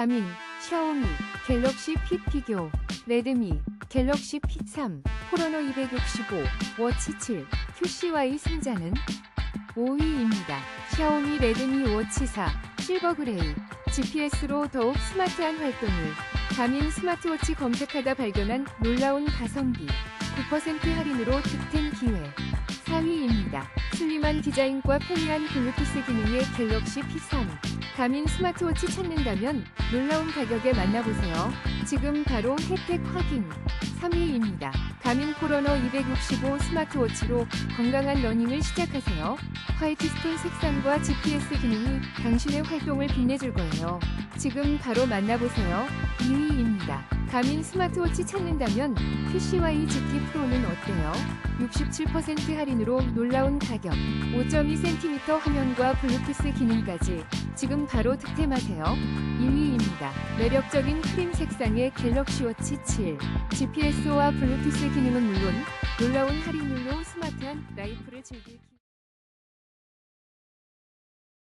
가민, 샤오미, 갤럭시 핏 비교, 레드미, 갤럭시 핏 3, 포로노 265, 워치 7, QCY 승자는 5위입니다. 샤오미 레드미 워치 4, 실버 그레이, GPS로 더욱 스마트한 활동을 가민 스마트워치 검색하다 발견한 놀라운 가성비 9% 할인으로 득템 기회 4위입니다. 슬림한 디자인과 편리한 블루투스 기능의 갤럭시 P3 가민 스마트워치 찾는다면 놀라운 가격에 만나보세요. 지금 바로 혜택 확인 3위입니다. 가민 포러너 265 스마트워치로 건강한 러닝을 시작하세요. 화이트스톤 색상과 GPS 기능이 당신의 활동을 빛내줄 거예요. 지금 바로 만나보세요. 2위입니다. 가민 스마트워치 찾는다면 QCY GT 프로는 어때요? 67% 할인으로 놀라운 가격, 5.2cm 화면과 블루투스 기능까지 지금 바로 득템하세요. 2위입니다. 매력적인 크림 색상의 갤럭시 워치 7, GPS와 블루투스 기능은 물론 놀라운 할인율로 스마트한 라이프를 즐길 기...